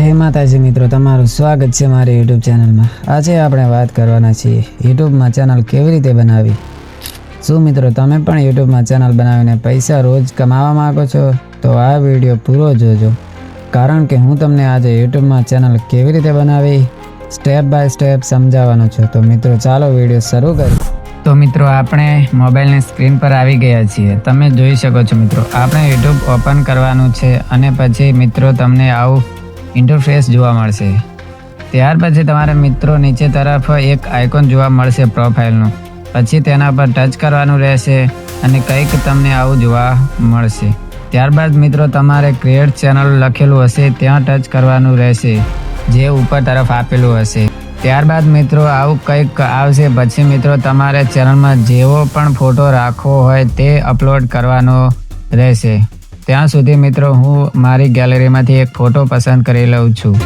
જય માતાજી મિત્રો, તમારું સ્વાગત છે મારી યુટ્યુબ ચેનલમાં આજે આપણે વાત કરવાના છીએ યુટ્યુબમાં ચેનલ કેવી રીતે બનાવી શું મિત્રો, તમે પણ યુટ્યુબમાં ચેનલ બનાવીને પૈસા રોજ કમાવા માંગો છો? તો આ વીડિયો પૂરો જોજો. કારણ કે હું તમને આજે યુટ્યુબમાં ચેનલ કેવી રીતે બનાવી સ્ટેપ બાય સ્ટેપ સમજાવવાનો છું. તો મિત્રો, ચાલો વીડિયો શરૂ કરીએ. તો મિત્રો, આપણે મોબાઈલની સ્ક્રીન પર આવી ગયા છીએ. તમે જોઈ શકો છો મિત્રો, આપણે યુટ્યુબ ઓપન કરવાનું છે અને પછી મિત્રો, તમને આવું ઇન્ટરફેસ જોવા મળશે. ત્યાર પછી તમારે મિત્રો નીચે તરફ એક આઇકોન જોવા મળશે પ્રોફાઇલનું પછી તેના પર ટચ કરવાનું રહેશે અને કંઈક તમને આવું જોવા મળશે. ત્યારબાદ મિત્રો, તમારે ક્રિએટ ચેનલ લખેલું હશે, ત્યાં ટચ કરવાનું રહેશે, જે ઉપર તરફ આપેલું હશે. ત્યારબાદ મિત્રો, આવું કંઈક આવશે, પછી મિત્રો, તમારે ચેનલમાં જેવો પણ ફોટો રાખવો હોય તે અપલોડ કરવાનો રહેશે. ત્યાં સુધી મિત્રો હું મારી ગેલેરીમાંથી એક ફોટો પસંદ કરી લઉં છું.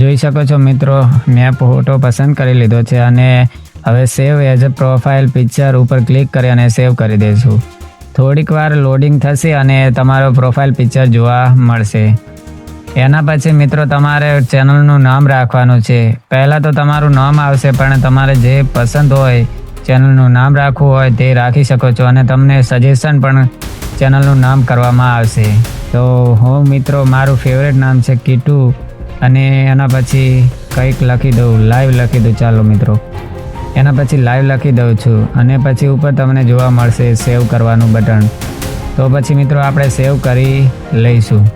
જોઈ શકો છો મિત્રો, મેં ફોટો પસંદ કરી લીધો છે અને હવે save as a profile picture ઉપર ક્લિક કરી અને સેવ કરી દઈશું. થોડીક વાર લોડિંગ થશે અને તમારો પ્રોફાઇલ પિક્ચર જોવા મળશે. એના પછી મિત્રો તમારે ચેનલનું નામ રાખવાનું છે. પહેલાં તો તમારું નામ આવશે, પણ તમારે જે પસંદ હોય ચેનલનું નામ રાખવું હોય તે રાખી શકો છો અને તમને સજેશન પણ ચેનલનું નામ કરવામાં આવશે. તો હું મિત્રો, મારું ફેવરેટ નામ છે કીટુ અને એના પછી કંઈક લખી દઉં લાઈવ લખી દઉં. ચાલો મિત્રો, એના પછી લાઈવ લખી દઉં છું અને પછી ઉપર તમને જોવા મળશે સેવ કરવાનું બટન. તો પછી મિત્રો, આપણે સેવ કરી લઈશું.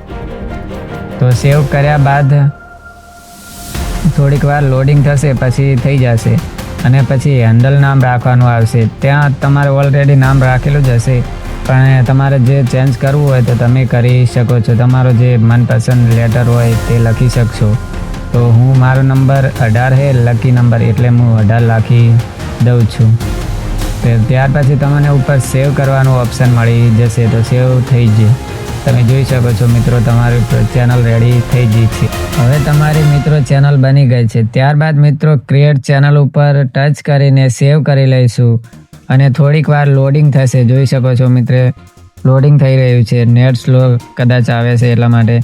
તો સેવ કર્યા બાદ થોડીક વાર લોડિંગ થશે, પછી થઈ જશે. અને પછી હેન્ડલ નામ રાખવાનું આવશે. ત્યાં તમારે ઓલરેડી નામ રાખેલું જ હશે. પણ તમારે જે ચેન્જ કરવું હોય તો તમે કરી શકો છો. તમારો જે મનપસંદ લેટર હોય તે લખી શકશો. તો હું મારો નંબર અઢાર છે લકી નંબર એટલે હું અઢાર લખી દઉં છું. તો ત્યાર પછી તમને ઉપર સેવ કરવાનું ઓપ્શન મળી જશે. તો સેવ થઈ જ તમે જોઈ શકો છો મિત્રો, તમારી ચેનલ રેડી થઈ ગઈ છે. હવે તમારી મિત્રો ચેનલ બની ગઈ છે. ત્યારબાદ મિત્રો ક્રિએટ ચેનલ ઉપર ટચ કરીને સેવ કરી લઈશું. અને થોડીક વાર લોડિંગ થશે. જોઈ શકો છો મિત્રો લોડિંગ થઈ રહ્યું છે. નેટ સ્લો કદાચ આવે છે એટલા માટે.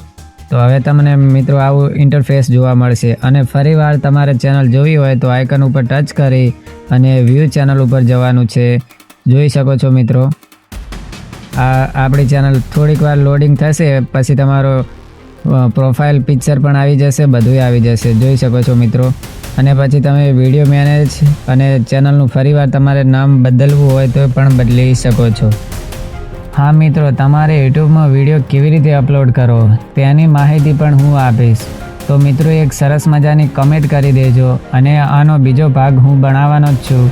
તો હવે તમને મિત્રો આવું ઇન્ટરફેસ જોવા મળશે. અને ફરીવાર તમારે ચેનલ જોવી હોય તો આઇકન ઉપર ટચ કરી અને વ્યૂ ચેનલ ઉપર જવાનું છે. જોઈ શકો છો મિત્રો. આ આપણી ચેનલ થોડીક વાર લોડિંગ થશે, પછી તમારો પ્રોફાઇલ પિક્ચર પણ આવી જશે બધું આવી જશે. જોઈ શકો છો મિત્રો. અને પછી તમે વીડિયો મેનેજ અને ચેનલનું ફરીવાર તમારે નામ બદલવું હોય તો પણ બદલી શકો છો. હા મિત્રો, તમારે યુટ્યુબમાં વીડિયો કેવી રીતે અપલોડ કરો તેની માહિતી પણ હું આપીશ. તો મિત્રો, એક સરસ મજાની કમેન્ટ કરી દેજો અને આનો બીજો ભાગ હું બનાવવાનો જ છું.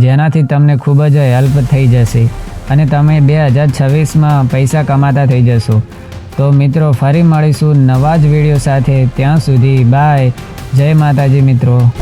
જેનાથી તમને ખૂબ જ હેલ્પ થઈ જશે. અને તમે બે હજાર છવ્વીસમાં પૈસા કમાતા થઈ જશો. તો મિત્રો, ફરી મળીશું નવા જ વીડિયો સાથે. ત્યાં સુધી બાય. જય માતાજી મિત્રો.